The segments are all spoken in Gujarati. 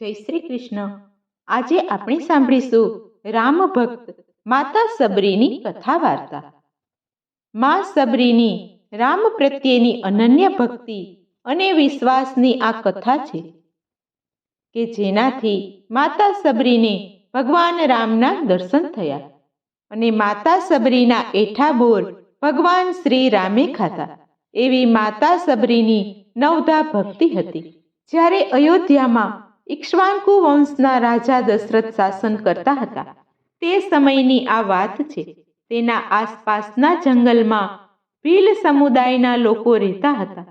જય શ્રી કૃષ્ણ. આજે આપણે સાંભળીશું રામ ભક્ત માતા સબરીની કથા વાર્તા મા સબરીની રામ પ્રત્યેની અનન્ય ભક્તિ અને વિશ્વાસની આ કથા છે કે જેનાથી માતા સબરીને ભગવાન રામના દર્શન થયા અને માતા સબરીના એઠા બોર ભગવાન શ્રી રામે ખાતા એવી માતા સબરીની નવધા ભક્તિ હતી. જ્યારે અયોધ્યામાં ઇક્ષ્વાકુ વંશના રાજા દશરથ શાસન કરતા હતા. તે સમયની આ વાત છે. તેના આસપાસના જંગલમાં ભીલ સમુદાયના લોકો રહેતા હતા.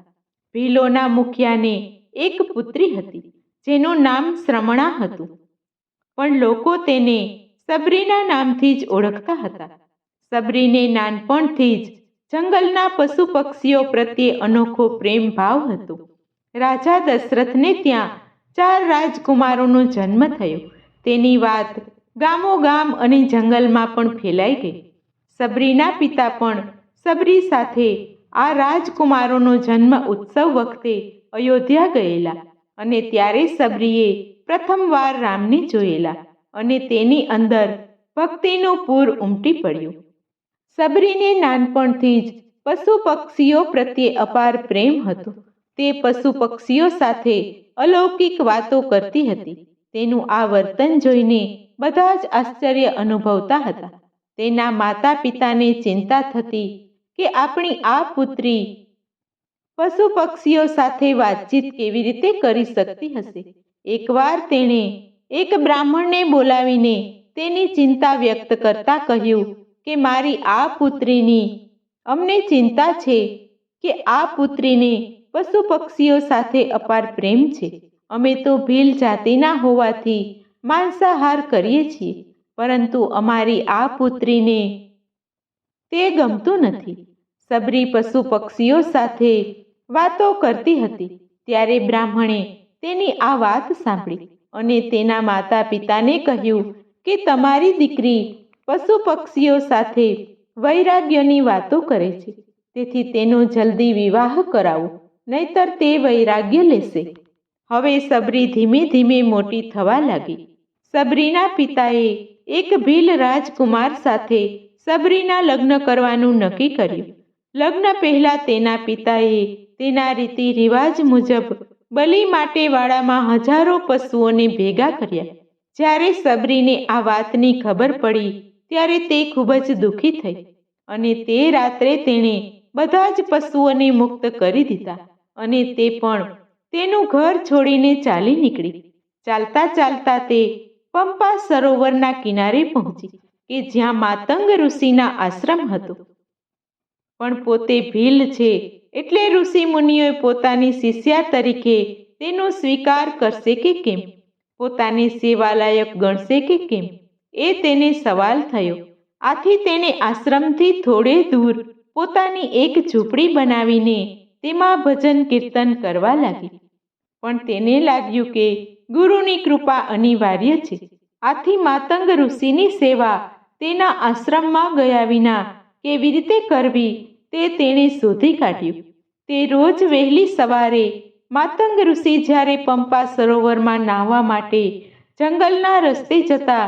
ભીલોના મુખિયાને એક પુત્રી હતી, જેનું નામ શ્રમણા હતું. પણ લોકો તેને સબરીના નામથી જ ઓળખતા હતા. સબરીને નાનપણથી જ જંગલના પશુ પક્ષીઓ પ્રત્યે અનોખો પ્રેમ ભાવ હતો. રાજા દશરથને ત્યાં ચાર રાજકુમારોનો જન્મ થયો. તેની વાત ગામો ગામ અને જંગલમાં પણ ફેલાઈ ગઈ. સબરીના પિતા પણ સબરી સાથે આ રાજકુમારોનો જન્મ ઉત્સવ વખતે અયોધ્યા ગયેલા અને ત્યારે સબરીએ પ્રથમવાર રામને જોયેલા અને તેની અંદર ભક્તિનું પૂર ઉમટી પડ્યું. સબરીને નાનપણથી જ પશુ પક્ષીઓ પ્રત્યે અપાર પ્રેમ હતો. તે પશુ પક્ષીઓ સાથે અલૌકિક વાતો કરતી હતી. તેનું આ વર્તન જોઈને બધા જ આશ્ચર્ય અનુભવતા હતા. તેના માતા પિતાને ચિંતા થતી કે આપણી આ પુત્રી પશુ પક્ષીઓ સાથે વાતચીત કેવી રીતે કરી શકતી હશે? એકવાર તેણે એક બ્રાહ્મણને બોલાવીને તેની ચિંતા વ્યક્ત કરતા કહ્યું કે, મારી આ પુત્રીની અમને ચિંતા છે કે આ પુત્રીને પશુ પક્ષીઓ સાથે અપાર પ્રેમ છે. અમે તો ભીલ જાતિના હોવાથી માંસાહાર કરીએ છીએ, પરંતુ અમારી આ પુત્રીને તે ગમતું નથી. સબરી પશુ પક્ષીઓ સાથે વાતો કરતી હતી, ત્યારે બ્રાહ્મણે તેની આ વાત સાંભળી અને તેના માતા પિતાને કહ્યું કે તમારી દીકરી પશુ પક્ષીઓ સાથે વૈરાગ્યની વાતો કરે છે. તેથી તેનો જલ્દી વિવાહ કરાવો. નહીતર તે વૈરાગ્ય લેશે. હવે સબરી ધીમે ધીમે મોટી થવા લાગી. સબરીના પિતાએ એક ભીલ રાજકુમાર સાથે સબરીના લગ્ન કરવાનું નક્કી કર્યું. લગ્ન પહેલા તેના પિતાએ તેના રીતિ રિવાજ મુજબ બલિ માટે વાડામાં હજારો પશુઓને ભેગા કર્યા. જ્યારે સબરીને આ વાતની ખબર પડી, ત્યારે તે ખૂબ જ દુઃખી થઈ અને તે રાત્રે તેણે બધા જ પશુઓને મુક્ત કરી દીધા અને તે પણ તેનું ઘર છોડીને ચાલી નીકળી. ચાલતા ચાલતા તે પંપા સરોવરના કિનારે પહોંચી, કે જ્યાં માતંગ ઋષિના આશ્રમ હતો. પણ પોતે ભીલ છે એટલે ઋષિ મુનિઓએ પોતાની શિષ્યા તરીકે તેનો સ્વીકાર કરશે કે કેમ? પોતાની સેવાલાયક ગણશે કે કેમ? એ તેને સવાલ થયો. આથી તેને આશ્રમથી થોડે દૂર પોતાની એક ઝૂંપડી બનાવીને તેમાં ભજન કીર્તન કરવા લાગી. પણ તેને લાગ્યું કે ગુરુની કૃપા અનિવાર્ય છે. આથી માતંગ ઋષિની સેવા તેના આશ્રમમાં ગયા વિના કેવી રીતે કરવી તે તેણે શોધી કાઢ્યું. તે રોજ વહેલી સવારે માતંગ ઋષિ જ્યારે પંપા સરોવરમાં નાહવા માટે જંગલના રસ્તે જતા,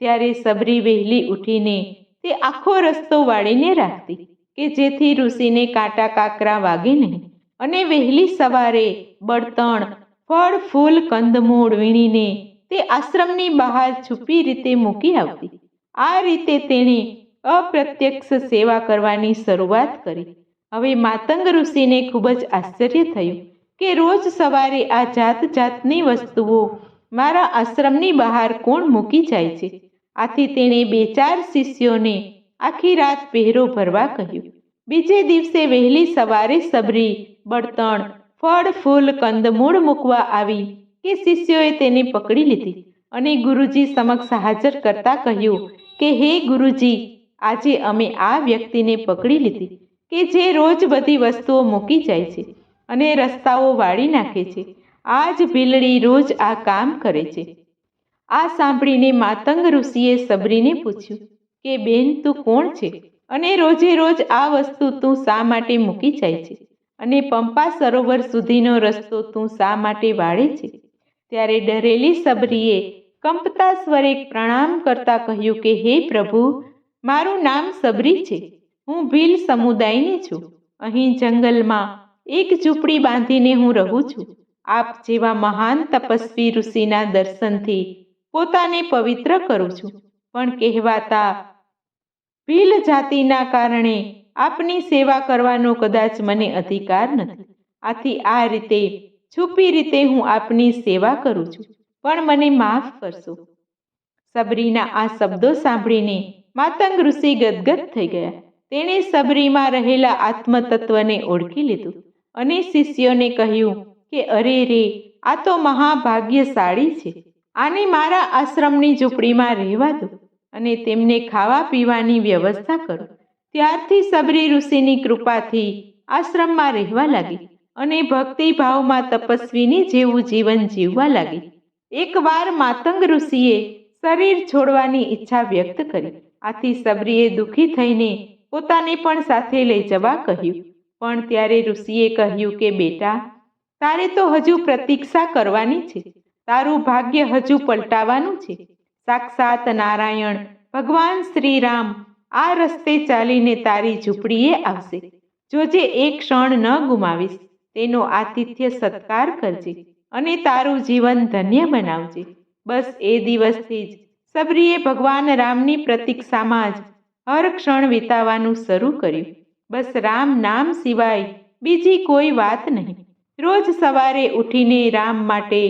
ત્યારે સબરી વહેલી ઉઠીને તે આખો રસ્તો વાળીને રાખતી. કે જેથી ઋષિને કાંટા કાકરા વાગે નહીં. અને વહેલી સવારે બળતણ, ફળ, ફૂલ, કંદમૂળ વીણીને તે આશ્રમની બહાર છુપી રીતે મૂકી આવતી. આ રીતે તેણે અપ્રત્યક્ષ સેવા કરવાની શરૂઆત કરી. હવે માતંગ ઋષિને ખૂબ જ આશ્ચર્ય થયું કે રોજ સવારે આ જાત જાતની વસ્તુઓ મારા આશ્રમની બહાર કોણ મૂકી જાય છે. આથી તેણે બે ચાર શિષ્યોને આખી રાત પહેરો ભરવા કહ્યું. બીજે દિવસે વહેલી સવારે સબરી, બળતણ, ફળ, ફૂલ કંદમૂળ મૂકવા આવી. કે શિષ્યોએ તેને પકડી લીધી અને ગુરુજી સમક્ષ હાજર કરતા કહ્યું કે, હે ગુરુજી, આજે અમે આ વ્યક્તિને પકડી લીધી કે જે રોજ બધી વસ્તુઓ મૂકી જાય છે અને રસ્તાઓ વાળી નાખે છે. આ જ ભીલડી રોજ આ કામ કરે છે. આ સાંભળીને માતંગ ઋષિએ સબરીને પૂછ્યું કે, બેન, તું કોણ છે? અને રોજે રોજ આ વસ્તુ તું શા માટે મૂકી જાય છે? અને પંપા સરોવર સુધીનો રસ્તો તું શા માટે વાળે છે? ત્યારે ડરેલી સબરીએ કંપતા સ્વરે પ્રણામ કરતા કહ્યું કે, હે પ્રભુ, મારું નામ સબરી છે. હું ભીલ સમુદાયની છું. અહીં જંગલમાં એક ઝૂંપડી બાંધીને હું રહું છું. આપ જેવા મહાન તપસ્વી ઋષિના દર્શનથી પોતાને પવિત્ર કરું છું. પણ કહેવાતા ભીલ જાતિના કારણે આપની સેવા કરવાનો કદાચ મને અધિકાર નથી. આથી આ રીતે, છુપી રીતે હું આપની સેવા કરું છું. પણ મને માફ કરશો. સબરીના આ શબ્દો સાંભળીને માતંગ ઋષિ ગદગદ થઈ ગયા. તેણે સબરીમાં રહેલા આત્મતત્વને ઓળખી લીધું અને શિષ્યોને કહ્યું કે, અરે રે, આ તો મહાભાગ્યશાળી છે. આને મારા આશ્રમની ઝૂંપડીમાં રહેવા દો. અને તેમને ખાવા પીવાની વ્યવસ્થા કરો. ત્યારથી સબરી ઋષિની કૃપાથી આશ્રમમાં રહેવા લાગી અને ભક્તિભાવમાં તપસ્વીની જેવું જીવન જીવવા લાગી. એકવાર માતંગ ઋષિએ શરીર છોડવાની ઈચ્છા વ્યક્ત કરી. આથી સબરીએ દુઃખી થઈને પોતાને પણ સાથે લઈ જવા કહ્યું. પણ ત્યારે ઋષિએ કહ્યું કે, બેટા, તારે તો હજુ પ્રતીક્ષા કરવાની છે. તારું ભાગ્ય હજુ પલટાવાનું છે. સાક્ષાત નારાયણ. ભગવાન શ્રી રામ આ રસ્તે ચાલીને તારી ઝૂંપડીએ આવશે. જોજે એક ક્ષણ ન ગુમાવીશ. તેનો આતિથ્ય સત્કાર કરજે અને તારું જીવન ધન્ય બનાવજે. બસ એ દિવસથી જ સબરીએ ભગવાન રામની પ્રતીક્ષામાં જ હર ક્ષણ વિતાવાનું શરૂ કર્યું. બસ રામ નામ સિવાય બીજી કોઈ વાત નહીં. રોજ સવારે ઉઠીને રામ માટે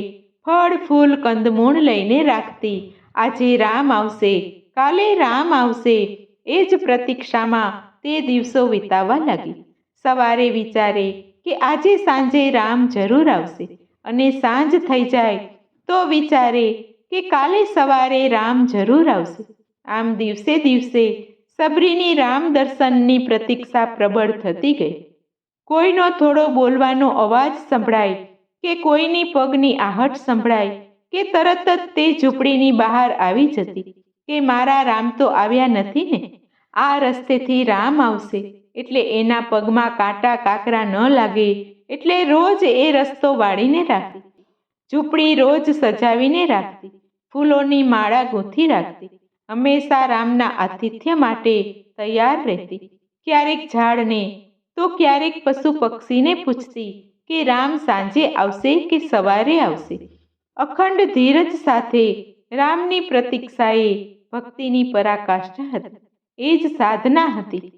ફળ, ફૂલ, કંદમૂળ લઈને રાખતી આજે રામ આવશે, કાલે રામ આવશે. એ જ પ્રતીક્ષામાં તે દિવસો વિતાવવા લાગી. સવારે વિચારે કે આજે સાંજે રામ જરૂર આવશે અને સાંજ થઈ જાય તો વિચારે કે કાલે સવારે રામ જરૂર આવશે. આમ દિવસે દિવસે સબરીની રામ દર્શનની પ્રતીક્ષા પ્રબળ થતી ગઈ. કોઈનો થોડો બોલવાનો અવાજ સંભળાય કે કોઈની પગની આહટ સંભળાય કે તરત જ તે ઝૂંપડીની બહાર આવી જતી કે મારા રામ તો આવ્યા નથી ને? આ રસ્તેથી રામ આવશે, એટલે એના પગમાં કાંટા કાકરા ન લાગે, એટલે રોજ એ રસ્તો વાળીને રાખતી. ઝૂંપડી રોજ સજાવીને રાખતી, ફૂલોની માળા ગૂંથી રાખતી. હંમેશા રામના આતિથ્ય માટે તૈયાર રહેતી. ક્યારેક ઝાડને, તો ક્યારેક પશુ પક્ષીને પૂછતી કે રામ સાંજે આવશે કે સવારે આવશે? અખંડ ધીરજ સાથે રામની પ્રતીક્ષાએ ભક્તિની પરાકાષ્ઠા હતી. એ જ સાધના હતી.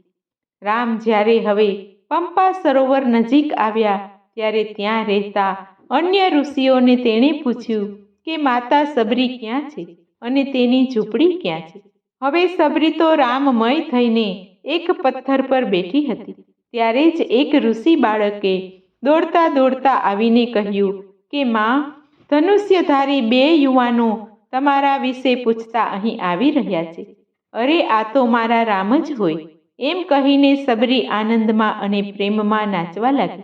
રામ જ્યારે હવે પંપા સરોવર નજીક આવ્યા, ત્યારે ત્યાં રહેતા અન્ય ઋષિઓને તેણે પૂછ્યું કે, માતા સબરી ક્યાં છે અને તેની ઝૂંપડી ક્યાં છે? હવે સબરી તો રામમય થઈને એક પથ્થર પર બેઠી હતી. ત્યારે જ એક ઋષિ બાળકે દોડતા દોડતા આવીને કહ્યું કે, માં ધનુષ્યધારી બે યુવાનો તમારા વિશે પૂછતા અહીં આવી રહ્યા છે. અરે, આ તો મારા રામ જ હોય. એમ કહીને સબરી આનંદમાં અને પ્રેમમાં નાચવા લાગી.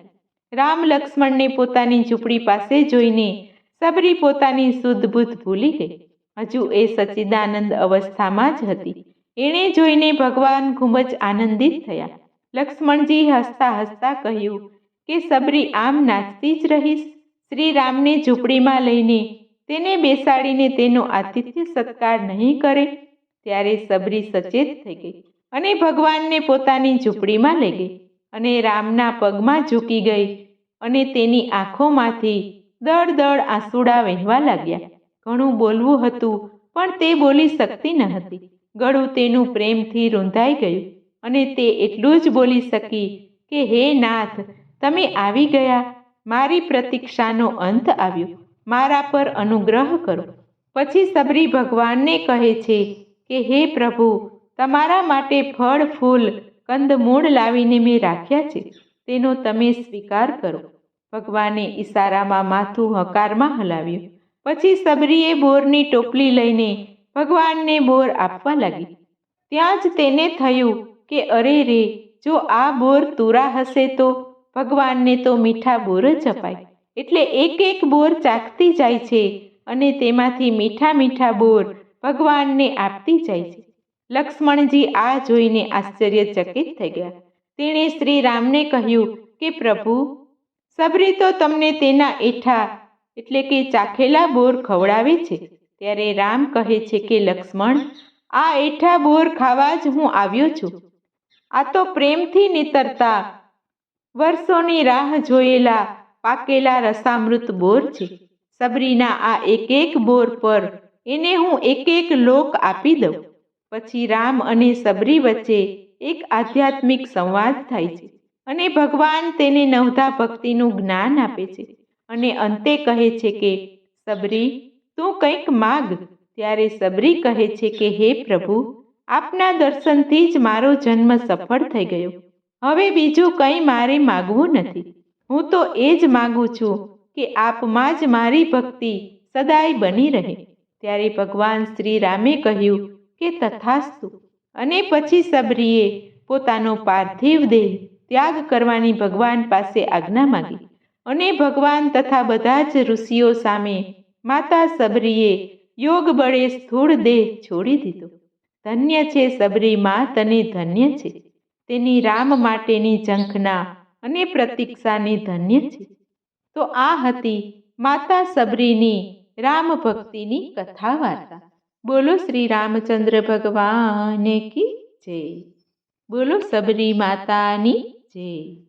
રામ લક્ષ્મણને પોતાની ઝૂંપડી પાસે જોઈને સબરી પોતાની શુદ્ધ બુદ્ધ ભૂલી ગઈ. હજુ એ સચ્ચિદાનંદ અવસ્થામાં જ હતી. એણે જોઈને ભગવાન ખૂબ જ આનંદિત થયા. લક્ષ્મણજી હસતા હસતા કહ્યું કે, સબરી, આમ નાચતી જ રહીશ? શ્રી રામને ઝૂંપડીમાં લઈને તેને બેસાડીને તેનો આતિથ્ય સત્કાર નહીં કરે, ત્યારે સબરી સચેત થઈ ગઈ અને ભગવાનને પોતાની ઝૂંપડીમાં લઈ ગઈ અને રામના પગમાં ઝૂકી ગઈ અને તેની આંખોમાંથી દળ દળ આંસુડા વહેવા લાગ્યા. ઘણું બોલવું હતું, પણ તે બોલી શકતી ન હતી. ગળું તેનું પ્રેમથી રૂંધાઈ ગયું અને તે એટલું જ બોલી શકી કે, હે નાથ, તમે આવી ગયા મારી પ્રતીક્ષાનો અંત આવ્યો. મારા પર અનુગ્રહ કરો. પછી સબરી ભગવાનને કહે છે કે, હે પ્રભુ, તમારા માટે ફળ, ફૂલ કંદમૂળ લાવીને મેં રાખ્યા છે. તેનો તમે સ્વીકાર કરો. ભગવાને ઈશારામાં માથું હકારમાં હલાવ્યું. પછી સબરીએ બોરની ટોપલી લઈને ભગવાનને બોર આપવા લાગી. ત્યાં જ તેને થયું કે, અરે રે, જો આ બોર તુરા હશે તો ભગવાનને તો મીઠા બોર જ અપાય. એટલે એક એક બોર ચાખતી જાય છે અને તેમાંથી મીઠા મીઠા બોર ભગવાનને આપતી જાય છે. લક્ષ્મણજી આ જોઈને આશ્ચર્યચકિત થઈ ગયા. તેણે શ્રી રામને કહ્યું કે પ્રભુ, સબરી તો તમને તેના એઠા એટલે કે ચાખેલા બોર ખવડાવે છે. ત્યારે રામ કહે છે કે લક્ષ્મણ, આ એઠા બોર ખાવા જ હું આવ્યો છું. આ તો પ્રેમથી નીતરતા વર્ષોની રાહ જોયેલા પાકેલા રસામૃત બોર છે. સબરીના આ એક એક બોર પર એને હું એક એક લોક આપી દઉં. પછી રામ અને સબરી વચ્ચે એક આધ્યાત્મિક સંવાદ થાય છે અને ભગવાન તેને નવધા ભક્તિનું જ્ઞાન આપે છે અને અંતે કહે છે કે, સબરી, તું કંઈક માગ. ત્યારે સબરી કહે છે કે, હે પ્રભુ, આપના દર્શનથી જ મારો જન્મ સફળ થઈ ગયો. હવે બીજું કંઈ મારે માગવું નથી. હું તો એ જ માગું છું કે આપમાં જ મારી ભક્તિ સદાય બની રહે. ત્યારે ભગવાન શ્રી રામે કહ્યું કે તથાસ્તુ. અને પછી સબરીએ પોતાનો પાર્થિવ દેહ ત્યાગ કરવાની ભગવાન પાસે આજ્ઞા માગી. અને ભગવાન તથા બધા જ ઋષિઓ સામે માતા સબરીએ યોગ બળે સ્થૂળ દેહ છોડી દીધો. ધન્ય છે સબરી માં તને ધન્ય છે. તેની રામ માટેની ઝંખના અને પ્રતીક્ષાની ધન્ય છે. તો આ હતી માતા સબરીની રામ ભક્તિની કથા વાર્તા બોલો શ્રી રામચંદ્ર ભગવાન કી જય. બોલો સબરી માતાની જય.